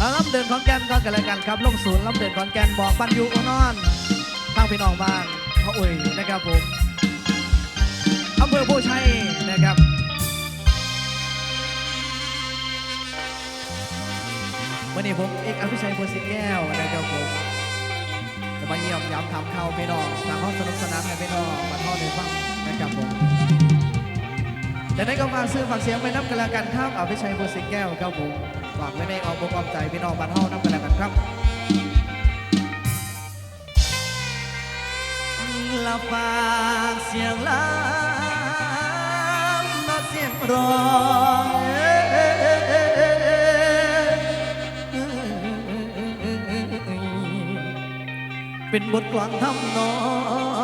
ลำเดินขอนแก่นก็กันแล้วกันครับลงศูนย์ลำเดินขอนแก่นบอกปันยูโอนอนทางพี่น้องบ้านเขาอุ่ยนะครับผมอำเภอโพชัยนะครับวันนี้ผมเอกอภิชัยโพสิแก้วนะครับผมจะมาเยี่ยมย้ำทำข่าวพี่น้องทางห้องสนุกสนานให้พี่น้องมาทอดในฟังนะครับผมจากนั้นก็ฝากซื้อฝากเสียงไปนับกันแล้วกันครับอภิชัยบุญสิแก้วครับผม ฝากไว้ในอ้อมอกอ้อมใจพี่น้องบ้านเฮานับกันแล้วกันครับละฝากเสียงลำนัดเสียงร้องเป็นบทกลอนทำนอ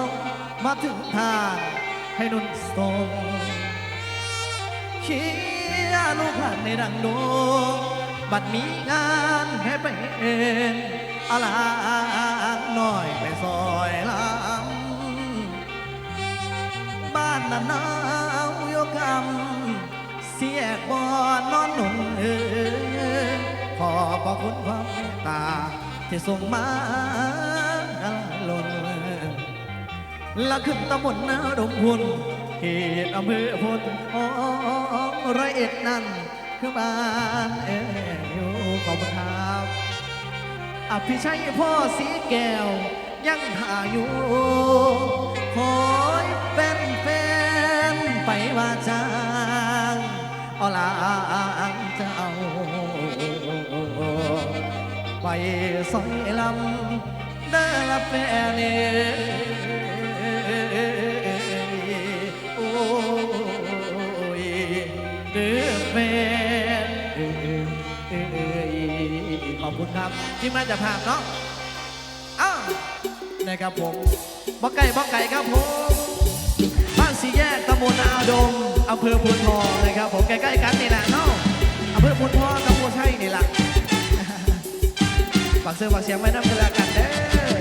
งมาถึงทางให้นุ่นทรงเขียนลูกหลานในดังดวง บัดมีงานให้ไปเองอาลางหน่อยไปซอยลำบ้านนาหนาวโยกำเสียกบอนนอนหนุ่มเออขอบพระคุณความเมตตาที่ส่งมาล้นละขึ้นตำบลนาดงพุนเขตอำเภอพลของร้อยเอ็ดนั่นคือบ้านเอ ภิชัยพ่อสีแก้ว ยังหาอยู่คอยเป็นแฟนไปว่าจางเอาลางเจ้า ไปซอยลำเดินละแฟนโอ้ยเดือแฟนขอบ คุณครับ ที่มาจากภาพเนาะอ้าวนะครับผมบอกไก่บอกไก่ครับผมบ้านสีแยกตำบลนาดมอำเภอพูนทองนะครับ ผมใกล้ๆกันนี่แหละเนาะอำเภอพูนทองตำบลไช่นี่แหละฝากเสื้อฝากเสียงไว้น้ำกันละกันเด้อ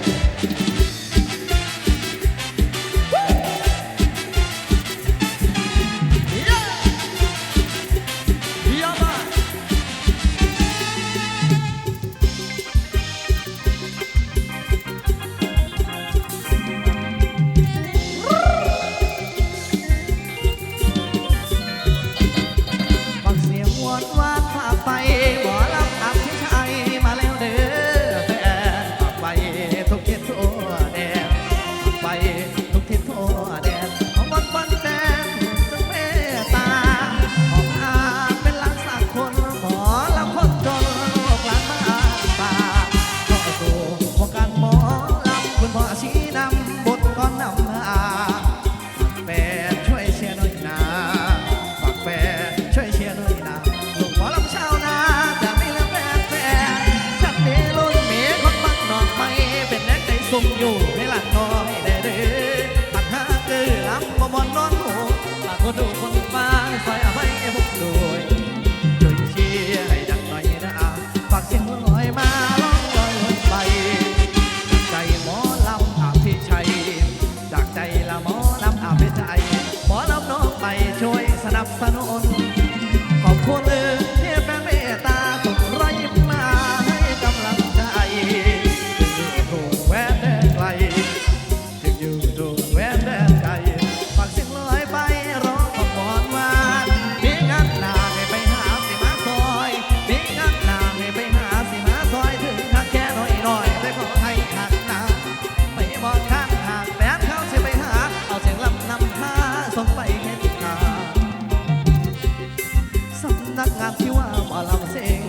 นักงานที่ว่าหมอลำเสียง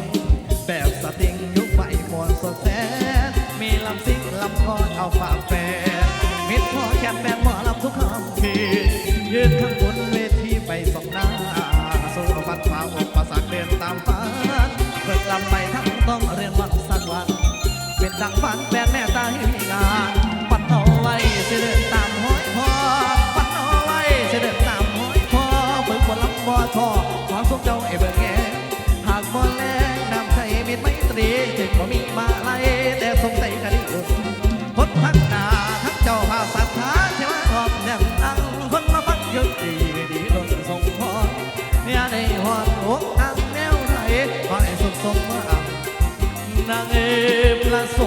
แบบสติงยุคใหม่มวนสดแสนมีลำซิงลำคอเอาฝากแฟนมิดพอแคมแบนหมอลำทุกคำคืนยืนข้างบนเวทีไปสองหน้าสู้ฟัดฟ้าอกประสากเดินตามฝันเบิกลำไปทั้งต้องเรียนวันสักวัน เป็นดังฝันแฟน นางเอพระโส